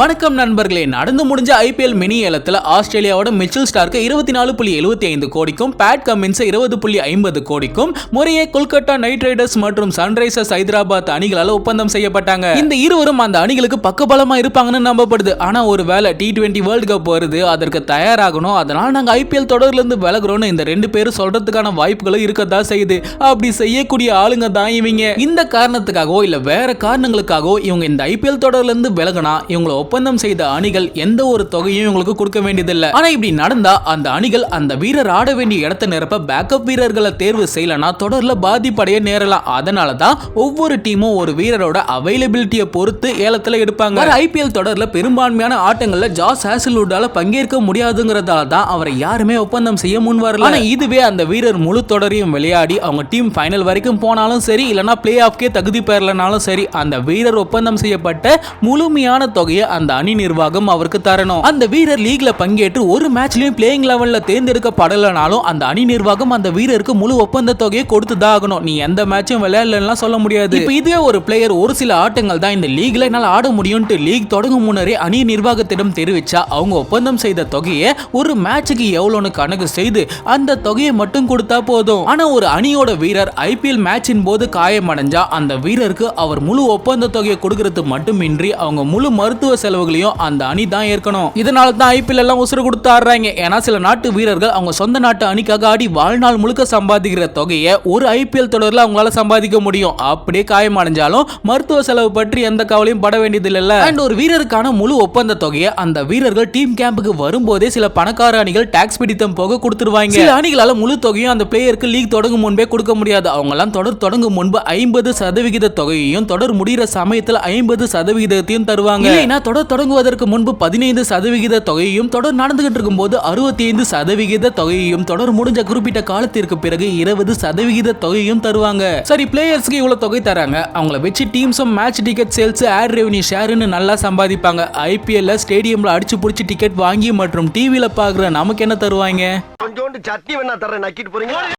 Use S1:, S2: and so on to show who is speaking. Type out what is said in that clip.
S1: வணக்கம் நண்பர்களே. நடந்து முடிஞ்ச ஐபிஎல் மினி ஏலத்தில் ஆஸ்திரேலியாவோட மிச்சல் ஸ்டார்க்கு இருபத்தி நாலு புள்ளி எழுபத்தி ஐந்து கோடிக்கும் பேட் கமின்ஸ் இருபது புள்ளி ஐம்பது கோடிக்கும் முறையே கொல்கத்தா நைட் ரைடர்ஸ் மற்றும் சன்ரைசர்ஸ் ஹைதராபாத் அணிகளால் ஒப்பந்தம் செய்யப்பட்டாங்க. இந்த இருவரும் அந்த அணிகளுக்கு பக்கபலமா இருப்பாங்கன்னு நம்பப்படுது. ஆனா ஒரு வேலை டி டுவெண்ட்டி வேர்ல்டு கப் வருது அதற்கு தயாராகணும் அதனால நாங்க ஐபிஎல் தொடர்ல இருந்து விலகுறோம்னு இந்த ரெண்டு பேரும் சொல்றதுக்கான வாய்ப்புகளும் இருக்கதான் செய்யுது. அப்படி செய்யக்கூடிய ஆளுங்க தான் இவங்க. இந்த காரணத்துக்காகவோ இல்ல வேற காரணங்களுக்காகவோ இவங்க இந்த ஐபிஎல் தொடர்ல இருந்து விலகினா இவங்களை ஒப்பந்தம் செய்த அணிகள் எந்த ஒரு தொகையும் இவங்களுக்கு கொடுக்க வேண்டியதில்லை. ஆனா இப்படி நடந்தா அந்த அணிகள் அந்த வீரர் ஆட வேண்டிய இடத்தை நிரப்ப பேக்கப் வீரர்களை தேர்வு செய்யலனா தொடர்ல பாதிப்படைய நேரலாம். அதனால தான் ஒவ்வொரு டீமும் ஒரு வீரரோட அவைலபிலிட்டியை பொறுத்து ஏலத்துல எடுப்பாங்க. ஐபிஎல் தொடர்ல பெரும்பான்மையான ஆட்டங்கள்ல ஜாஸ் ஹேசல்வுட்டால பங்கேற்க முடியாதுங்கிறதால தான் அவரை யாருமே ஒப்பந்தம் செய்ய முன் வரல. ஆனா இதுவே அந்த வீரர் முழு தொடரையும் விளையாடி அவங்க டீம் ஃபைனல் வரைக்கும் போனாலும் சரி இல்லனா பிளே ஆஃப்கே தகுதி பெறலனாலும் சரி அந்த வீரர் ஒப்பந்தம் செய்யப்பட்ட முழுமையான தொகையை அந்த அணி நிர்வாகம் அவருக்கு தரணும். அந்த வீரர் லீக்ல பங்கேற்று ஒரு மேட்ச்லயும் பிளேயிங் லெவல்ல தேர்ந்தெடுக்கப்படலனாலும் அந்த அணி நிர்வாகம் அந்த வீரருக்கு முழு ஒப்பந்த தொகையை கொடுத்து தான் ஆகணும் நீ எந்த மேட்சும் விளையாடலாம் சொல்ல முடியாது. இப்போ இதுவே ஒரு பிளேயர் ஒரு சில ஆட்டங்கள் தான் இந்த லீக்ல என்னால் ஆட முடியும்ட்டு லீக் தொடங்கும் முன்னரே அணி நிர்வாகத்திடம் தெரிவிச்சா அவங்க ஒப்பந்தம் செய்த தொகையை ஒரு மேட்சுக்கு எவ்வளோன்னு கணக்கு செய்து அந்த தொகையை மட்டும் கொடுத்தா போதும். ஆனா ஒரு அணியோட வீரர் ஐபிஎல் மேட்சின் போது காயமடைஞ்சா அந்த வீரருக்கு அவர் முழு ஒப்பந்த தொகையை கொடுக்கறது மட்டுமின்றி அவங்க முழு மருத்துவ செலவுகளையும் அந்த அணி தான் ஏற்கணும். இதனால தான் ஐபிஎல் எல்லாம் உசுறு கொடுத்து ஆடுறாங்க. ஏன்னா சில நாட்டு வீரர்கள் அவங்க சொந்த நாட்டு அணிக்காக ஆடி வாழ்நாள் முழுக்க சம்பாதிக்கிற தொகையை ஒரு ஐபிஎல் தொடரில் அவங்களால சம்பாதிக்க முடியும். அப்படியே காயமடைஞ்சாலும் மருத்துவ செலவு பற்றி எந்த கவலையும் பட வேண்டியது இல்ல அண்ட் ஒரு வீரருக்கான முழு ஒப்பந்த தொகையை அந்த வீரர்கள் டீம் கேம்புக்கு வரும்போதே சில பணக்கார அணிகள் டாக்ஸ் பிடித்தம் போக கொடுத்துருவாங்க. சில அணிகளால முழு தொகையும் அந்த பிளேயருக்கு லீக் தொடங்கும் முன்பே கொடுக்க முடியாது. அவங்க எல்லாம் தொடர் தொடங்கும் முன்பு ஐம்பது சதவிகித தொகையையும் தொடர் முடிகிற சமயத்தில் ஐம்பது சதவிகிதத்தையும் தருவாங்க. இல்லைன்னா தொடர் தொடங்குவதற்கு முன்பு பதினைந்து சதவிகித தொகையையும் தொடர் நடந்துகிட்டு இருக்கும்போது அறுபத்தி ஐந்து சதவிகித தொகையையும் தொடர் முடிஞ்ச குறிப்பிட்ட காலத்திற்கு பிறகு இருபது சதவிகித தொகையும் தருவாங்க. சரி பிளேயர்ஸ்க்கு இவ்வளவு தொகை தராங்க அவங்கள வச்சு டீம்ஸும் match ticket sales or revenue ஷேர்னு நல்லா சம்பாதிப்பாங்க. ஐபிஎல்ல ஸ்டேடியம்ல அடிச்சு பிடிச்சி டிக்கெட் வாங்கி மற்றும் டிவியில பாக்குற நமக்கு என்ன தருவாங்க?
S2: கொஞ்சோண்டு சட்னி வேணா தர்றேன் நக்கிட்டு போறீங்க